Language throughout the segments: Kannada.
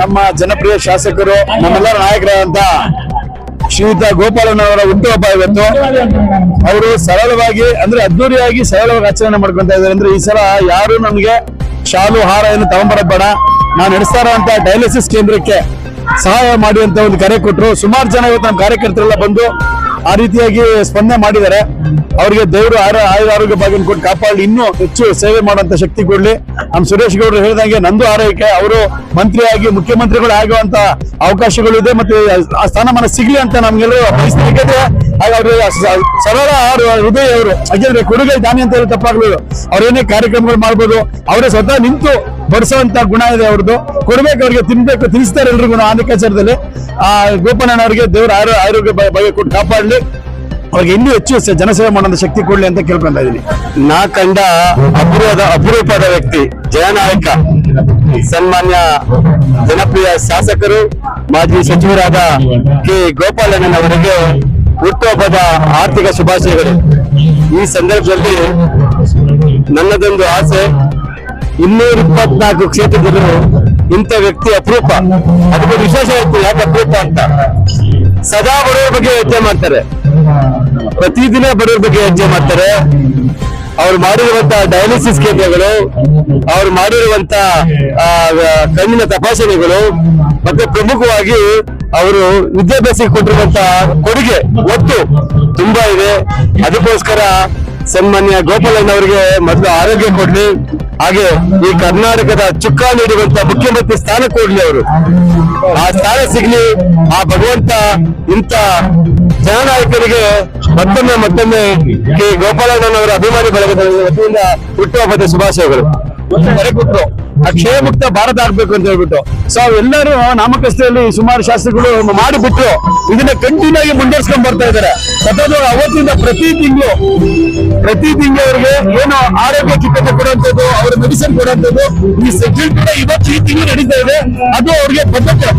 ನಮ್ಮ ಜನಪ್ರಿಯ ಶಾಸಕರು, ನಮ್ಮೆಲ್ಲರ ನಾಯಕರಾದಂತ ಶ್ರೀಯುತ ಗೋಪಾಲನವರ ಹುಟ್ಟುಹಬ್ಬ ಇವತ್ತು. ಅವರು ಸರಳವಾಗಿ, ಅಂದ್ರೆ ಅದ್ದೂರಿಯಾಗಿ ಸರಳವಾಗಿ ಆಚರಣೆ ಮಾಡ್ಕೊಂತ ಇದ್ದಾರೆ. ಅಂದ್ರೆ ಈ ಸಲ ಯಾರು ನಮ್ಗೆ ಶಾಲು, ಹಾರ ಏನು ತಗೊಂಬರಕ್ ಬೇಡ. ನಾನು ನಡೆಸ್ತಾ ಇರುವಂತ ಡಯಾಲಿಸಿಸ್ ಕೇಂದ್ರಕ್ಕೆ ಸಹಾಯ ಮಾಡಿ ಅಂತ ಒಂದು ಕರೆ ಕೊಟ್ಟರು ಸುಮಾರು ಜನ ಇವತ್ತು ನಮ್ಮ ಕಾರ್ಯಕರ್ತರೆಲ್ಲ ಬಂದು ಆ ರೀತಿಯಾಗಿ ಸ್ಪಂದನೆ ಮಾಡಿದ್ದಾರೆ. ಅವರಿಗೆ ದೇವರು ಆಯುರ ಆರೋಗ್ಯ ಭಾಗ್ಯ ಕೊಟ್ಟು ಕಾಪಾಡಲಿ ಇನ್ನೂ ಹೆಚ್ಚು ಸೇವೆ ಮಾಡುವಂತ ಶಕ್ತಿ ಕೊಡ್ಲಿ. ನಮ್ಮ ಸುರೇಶ್ ಗೌಡರು ಹೇಳಿದಂಗೆ ನಂದು ಆರೈಕೆ ಅವರು ಮಂತ್ರಿಯಾಗಿ, ಮುಖ್ಯಮಂತ್ರಿಗಳು ಆಗುವಂತ ಅವಕಾಶಗಳು ಇದೆ ಮತ್ತೆ ಆ ಸ್ಥಾನಮಾನ ಸಿಗ್ಲಿ ಅಂತ ನಮ್ಗೆಲ್ಲರೂ ಹಾಗೆ ಅವರು ಸರಳ ಅವರು ಹೃದಯ ಅವರು ಯಾಕೆಂದ್ರೆ ಕೊಡುಗೆ ದಾನಿ ಅಂತ ಹೇಳಿ ತಪ್ಪಾಗ್ಬೋದು ಅವ್ರೇನೇ ಕಾರ್ಯಕ್ರಮಗಳು ಮಾಡ್ಬೋದು, ಅವರೇ ಸ್ವತಃ ನಿಂತು ಬಡಿಸುವಂತ ಗುಣ ಇದೆ ಅವ್ರದ್ದು. ಕೊಡ್ಬೇಕು ಅವ್ರಿಗೆ, ತಿನ್ಬೇಕು, ತಿನ್ನಿಸ್ತಾರೆ ಎಲ್ರಿಗೂ ಆ ಲೆಕ್ಕಾಚಾರದಲ್ಲಿ ಆ ಗೋಪನಣ್ಣ ಅವರಿಗೆ ದೇವರ ಆರೋ, ಆರೋಗ್ಯ ಬಗ್ಗೆ ಕೊಟ್ಟು ಕಾಪಾಡಲಿ. ಅವ್ರಿಗೆ ಇನ್ನೂ ಹೆಚ್ಚು ಜನಸೇವೆ ಮಾಡುವಂತ ಶಕ್ತಿ ಕೊಡ್ಲಿ ಅಂತ ಕೇಳ್ಕೊಂತ ಇದೀನಿ. ನಾ ಕಂಡ ಅಪರೂಪದ ಅಪರೂಪದ ವ್ಯಕ್ತಿ, ಜಯನಾಯಕ. ಸನ್ಮಾನ್ಯ, ಜನಪ್ರಿಯ ಶಾಸಕರು, ಮಾಜಿ ಸಚಿವರಾದ ಕೆ. ಗೋಪಾಲಣ್ಣನವರಿಗೆ ಹುಟ್ಟುಹಬ್ಬದ ಆರ್ಥಿಕ ಶುಭಾಶಯಗಳು. ಈ ಸಂದರ್ಭದಲ್ಲಿ ನನ್ನದೊಂದು ಆಸೆ ಇನ್ನೂರ ಇಪ್ಪತ್ನಾಲ್ಕು ಕ್ಷೇತ್ರದಲ್ಲೂ ಇಂಥ ವ್ಯಕ್ತಿ ಅಪರೂಪ. ಅದಕ್ಕೆ ವಿಶೇಷ ವ್ಯಕ್ತಿ ಯಾಕೆ ಅಪರೂಪ ಅಂತ. ಸದಾ ಬಡವರ ಬಗ್ಗೆ ಯೋಚನೆ ಮಾಡ್ತಾರೆ. ಪ್ರತಿದಿನ ಬಡವರ ಬಗ್ಗೆ ಯೋಚನೆ ಮಾಡ್ತಾರೆ. ಅವ್ರು ಮಾಡಿರುವಂತಹ ಡಯಾಲಿಸಿಸ್ ಕೇಂದ್ರಗಳು, ಅವ್ರು ಮಾಡಿರುವಂತ ಕಣ್ಣಿನ ತಪಾಸಣೆಗಳು, ಮತ್ತೆ ಪ್ರಮುಖವಾಗಿ ಅವರು ವಿದ್ಯಾಭ್ಯಾಸಕ್ಕೆ ಕೊಟ್ಟಿರುವಂತಹ ಕೊಡುಗೆ ಒತ್ತು ತುಂಬಾ ಇದೆ. ಅದಕ್ಕೋಸ್ಕರ ಸನ್ಮಾನ್ಯ ಗೋಪಾಲಣ್ಣವರಿಗೆ ಮೊದಲು ಆರೋಗ್ಯ ಕೊಡ್ಲಿ. ಹಾಗೆ ಈ ಕರ್ನಾಟಕದ ಚುಕ್ಕ ನೀಡುವಂತ ಮುಖ್ಯಮಂತ್ರಿ ಸ್ಥಾನ ಕೊಡ್ಲಿ ಅವರು. ಆ ಸ್ಥಾನ ಸಿಗ್ಲಿ, ಆ ಭಗವಂತ ಇಂಥ ಜನನಾಯಕರಿಗೆ ಮತ್ತೊಮ್ಮೆ ಮತ್ತೊಮ್ಮೆ ಕೆ ಗೋಪಾಲಣ್ಣನವರ ಅಭಿಮಾನಿ ಬಳಗದ ವತಿಯಿಂದ ಹುಟ್ಟುಹಬ್ಬದ ಶುಭಾಶಯಗಳು. ಕೊಟ್ರು ಅಕ್ಷಯ ಮುಕ್ತ ಭಾರತ ಆಗ್ಬೇಕು ಅಂತ ಹೇಳ್ಬಿಟ್ಟು. ಸೊ ಎಲ್ಲರೂ ನಾಮಕಸ್ಥೆಯಲ್ಲಿ ಸುಮಾರು ಶಾಸ್ತ್ರಗಳು ಮಾಡಿಬಿಟ್ರು ಇದನ್ನ ಕಂಟಿನ್ಯೂ ಆಗಿ ಮುಂದುವರ್ಸ್ಕೊಂಡ್ ಬರ್ತಾ ಇದ್ದಾರೆ. ಸತತ ಅವತ್ತಿಂದ ಪ್ರತಿ ತಿಂಗಳು ಪ್ರತಿ ತಿಂಗಳು ಅವ್ರಿಗೆ ಏನು ಆರೋಗ್ಯ ಚಿಕಿತ್ಸೆ ಕೊಡುವಂಥದ್ದು ಅವ್ರ ಮೆಡಿಸಿನ್ ಕೊಡುವಂಥದ್ದು ಈ ಸೆಕ್ಯೂರ್ ಕೂಡ ಇವತ್ತು ಈ ತಿಂಗಳು ನಡೀತಾ ಇದೆ. ಅದು ಅವ್ರಿಗೆ ಬದ್ಧತೆ.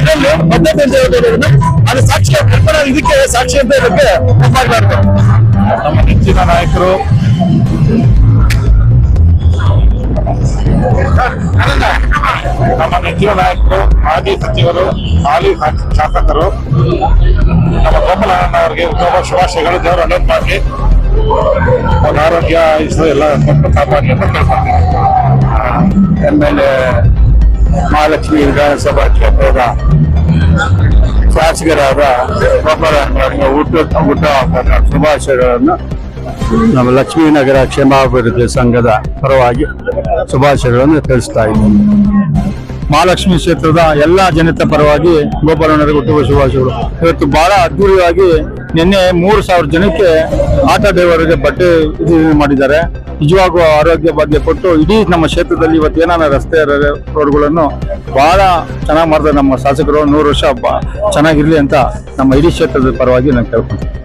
ಇದರಲ್ಲಿ ಬದ್ಧತೆ ಅಂತ ಹೇಳ್ಬೋದು ಅದು ಸಾಕ್ಷಿ ಇದಕ್ಕೆ ಸಾಕ್ಷಿ ಅಂತ ತಪ್ಪಾಗ್ಬಾರ್ದು ನಮ್ಮ ನೆಚ್ಚಿನ ನಾಯಕರು ನಮ್ಮ ನೆಚ್ಚಿನ ನಾಯಕರು ಮಾಜಿ ಸಚಿವರು ಹಾಲಿ ಶಾಸಕರು ನಮ್ಮ ಗೋಪಾಲಣ್ಣ ಅವರಿಗೆ ಉತ್ತಮ ಶುಭಾಶಯಗಳು ದೇವರು ಅನೇಕ ಮಾಡಿ ಅವ್ರ ಆರೋಗ್ಯ ಆಯುಷ್ಯ ಎಲ್ಲ ಕೊಟ್ಟು ಕಾಪಾಡಿ ಅಂತ ಕೇಳ್ಕೊಳ್ತೀನಿ ಎ ಮಹಾಲಕ್ಷ್ಮಿ ವಿಧಾನಸಭಾ ಕ್ಷೇತ್ರದ ಶಾಸಕರಾದ ಗೋಪಾಲಣ್ಣವರಿಗೆ ಹುಟ್ಟು ಊಟ ಊಟ ಶುಭಾಶಯಗಳನ್ನು ನಮ್ಮ ಲಕ್ಷ್ಮೀನಗರ ಕ್ಷೇಮಾಭಿವೃದ್ಧಿ ಸಂಘದ ಪರವಾಗಿ ಶುಭಾಶಯಗಳನ್ನು ತಿಳಿಸ್ತಾ ಇದ್ದೀನಿ. ಮಹಾಲಕ್ಷ್ಮಿ ಕ್ಷೇತ್ರದ ಎಲ್ಲ ಜನತೆ ಪರವಾಗಿ ಗೋಪಾಲಣ್ಣರಿಗೆ ಹುಟ್ಟುವ ಶುಭಾಶಯಗಳು. ಇವತ್ತು ಬಹಳ ಅದ್ದೂರಿಯಾಗಿ ನಿನ್ನೆ ಮೂರು ಸಾವಿರ ಜನಕ್ಕೆ ಆಟ ಡ್ರೈವರ್ಗೆ ಬಟ್ಟೆ ಇದು ಮಾಡಿದ್ದಾರೆ. ನಿಜವಾಗೂ ಆರೋಗ್ಯ ಭಾಗ್ಯ ಕೊಟ್ಟು ಇಡೀ ನಮ್ಮ ಕ್ಷೇತ್ರದಲ್ಲಿ ಇವತ್ತು ಏನಾನ ರಸ್ತೆ ರೋಡ್ಗಳನ್ನು ಬಹಳ ಚೆನ್ನಾಗಿ ಮಾಡಿದ್ರೆ ನಮ್ಮ ಶಾಸಕರು. ನೂರು ವರ್ಷ ಚೆನ್ನಾಗಿರ್ಲಿ ಅಂತ ನಮ್ಮ ಇಡೀ ಕ್ಷೇತ್ರದ ಪರವಾಗಿ ನಾನು ಕೇಳ್ಕೊಂತೀನಿ.